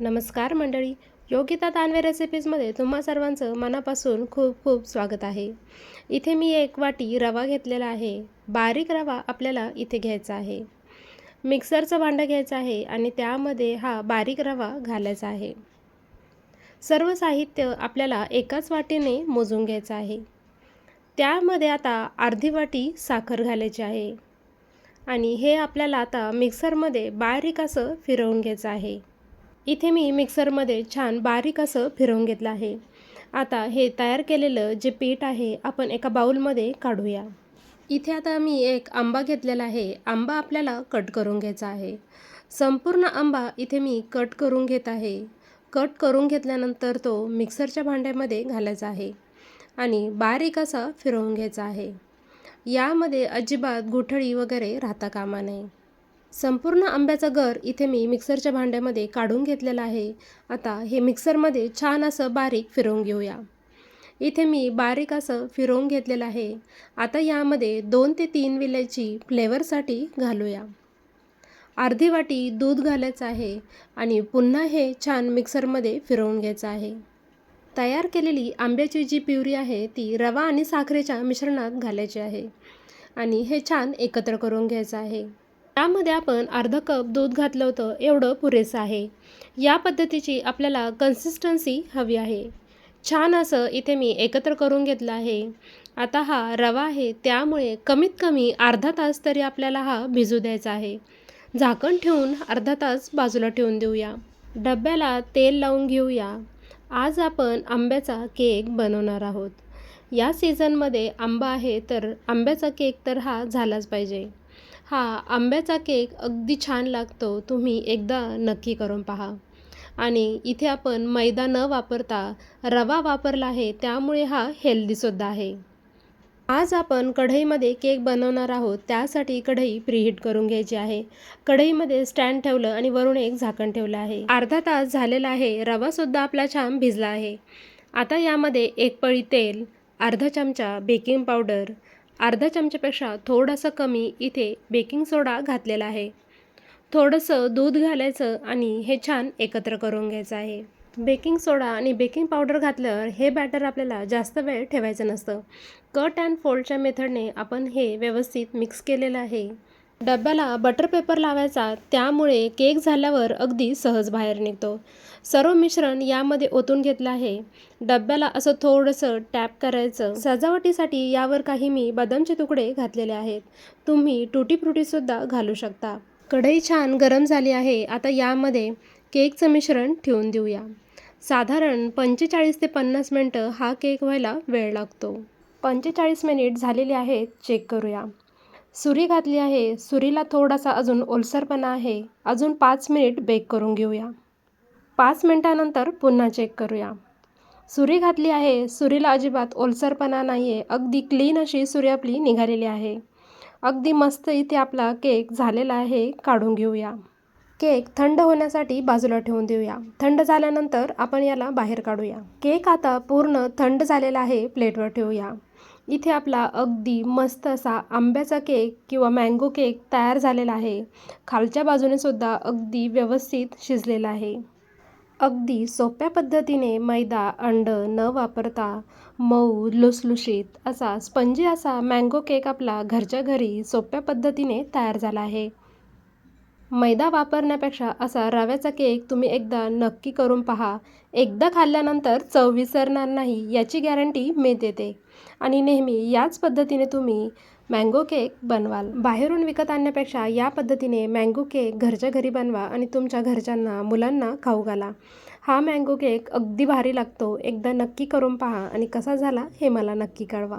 नमस्कार मंडळी योगिता तानवे रेसिपीजमध्ये तुम्हा सर्वांचं मनापासून खूप खूप स्वागत आहे. इथे मी एक वाटी रवा घेतलेला आहे. बारीक रवा आपल्याला इथे घ्यायचा आहे. मिक्सरचं भांडं घ्यायचं आहे आणि त्यामध्ये हा बारीक रवा घालायचा आहे. सर्व साहित्य आपल्याला एकाच वाटीने मोजून घ्यायचं आहे. त्यामध्ये आता अर्धी वाटी साखर घालायची आहे. आणि हे आपल्याला आता मिक्सरमध्ये बारीक असं फिरवून घ्यायचं आहे. इथे मी मिक्सरमध्ये छान बारीक असं फिरवून घेतलं आहे. आता हे तयार केलेलं जे पीठ आहे आपण एका बाऊलमध्ये काढूया. इथे आता मी एक आंबा घेतलेला आहे. आंबा आपल्याला कट करून घ्यायचा आहे. संपूर्ण आंबा इथे मी कट करून घेत आहे. कट करून घेतल्यानंतर तो मिक्सरच्या भांड्यामध्ये घालायचा आहे आणि बारीक असा फिरवून घ्यायचा आहे. यामध्ये अजिबात गुठळी वगैरे राहता कामा नये. संपूर्ण आंब्याचा गर इथे मी मिक्सरच्या भांड्यामध्ये काढून घेतलेला आहे. आता हे मिक्सरमध्ये छान असं बारीक फिरवून घेऊया. इथे मी बारीक असं फिरवून घेतलेलं आहे. आता यामध्ये दोन ते तीन विलायची फ्लेवरसाठी घालूया. अर्धी वाटी दूध घालायचं आहे आणि पुन्हा हे छान मिक्सरमध्ये फिरवून घ्यायचं आहे. तयार केलेली आंब्याची जी प्युरी आहे ती रवा आणि साखरेच्या मिश्रणात घालायची आहे आणि हे छान एकत्र करून घ्यायचं आहे. त्यामध्ये आपण अर्धा कप दूध घातलं होतं एवढं पुरेसं आहे. या पद्धतीची आपल्याला कन्सिस्टन्सी हवी आहे. छान असं इथे मी एकत्र करून घेतलं आहे. आता हा रवा आहे त्यामुळे कमीत कमी अर्धा तास तरी आपल्याला हा भिजू द्यायचा आहे. झाकण ठेवून अर्धा तास बाजूला ठेवून देऊया. डब्याला तेल लावून घेऊया. आज आपण आंब्याचा केक बनवणार आहोत. या सीझनमध्ये आंबा आहे तर आंब्याचा केक तर हा झालाच पाहिजे. हा आंब्याचा केक अगदी छान लागतो. तुम्ही एकदा नक्की करून पहा. आणि इथे आपण मैदा न वापरता रवा वापरला आहे त्यामुळे हा हेल्दीसुद्धा आहे. आज आपण कढईमध्ये केक बनवणार आहोत त्यासाठी कढई प्रीहीट करून घ्यायची आहे. कढईमध्ये स्टँड ठेवलं आणि वरून एक झाकण ठेवलं आहे. अर्धा तास झालेला आहे रवासुद्धा आपला छान भिजला आहे. आता यामध्ये एक पळी तेल अर्धा चमचा बेकिंग पावडर अर्धा चमच्यापेक्षा थोडंसं कमी इथे बेकिंग सोडा घातलेला आहे. थोडंसं दूध घालायचं आणि हे छान एकत्र करून घ्यायचं आहे. बेकिंग सोडा आणि बेकिंग पावडर घातल्यावर हे बॅटर आपल्याला जास्त वेळ ठेवायचं नसतं. कट अँड फोल्डच्या मेथडने आपण हे व्यवस्थित मिक्स केलेलं आहे. डब्याला बटर पेपर लावायचा त्यामुळे केक झाल्यावर अगदी सहज बाहेर निघतो. सर्व मिश्रण यामध्ये ओतून घेतलं आहे. डब्याला असं थोडंसं टॅप करायचं. सजावटीसाठी यावर काही मी बदामचे तुकडे घातलेले आहेत. तुम्ही टुटी फ्रुटीसुद्धा घालू शकता. कढई छान गरम झाली आहे. आता यामध्ये केकचं मिश्रण ठेवून देऊया. साधारण पंचेचाळीस ते पन्नास मिनटं हा केक व्हायला वेळ लागतो. पंचेचाळीस मिनिट झालेले आहेत. चेक करूया. सुरी घातली आहे. सुरीला थोडासा अजून ओलसरपणा आहे. अजून पाच मिनिट बेक करून घेऊया. पाच मिनटानंतर पुन्हा चेक करूया. सुरी घातली आहे. सुरीला अजिबात ओलसरपणा नाही आहे अगदी क्लीन अशी सुरी आपली निघालेली आहे. अगदी मस्त इथे आपला केक झालेला आहे. काढून घेऊया. केक थंड होण्यासाठी बाजूला ठेवून देऊया. थंड झाल्यानंतर आपण याला बाहेर काढूया. केक आता पूर्ण थंड झालेला आहे. प्लेटवर ठेवूया. इथे आपला अगदी मस्त असा आंब्याचा केक किंवा मँगो केक तयार झालेला आहे. खालच्या बाजूने सुद्धा अगदी व्यवस्थित शिजलेला आहे. अगदी सोप्या पद्धतीने मैदा अंड न वापरता मऊ लुसलुशीत असा स्पंजी असा मँगो केक आपला घरच्या घरी सोप्या पद्धतीने तयार झाला आहे. मैदा वापरण्यापेक्षा असा रव्याचा केक तुम्ही एकदा नक्की करून पहा. एकदा खाल्ल्यानंतर चव विसरणार नाही याची गॅरंटी मी देते आणि नेहमी याच पद्धतीने तुम्ही मँगो केक बनवाल. बाहेरून विकत आणण्यापेक्षा या पद्धतीने मँगो केक घरच्या घरी बनवा आणि तुमच्या घरच्यांना मुलांना खाऊ घाला. हा मँगो केक अगदी भारी लागतो. एकदा नक्की करून पहा आणि कसा झाला हे मला नक्की कळवा.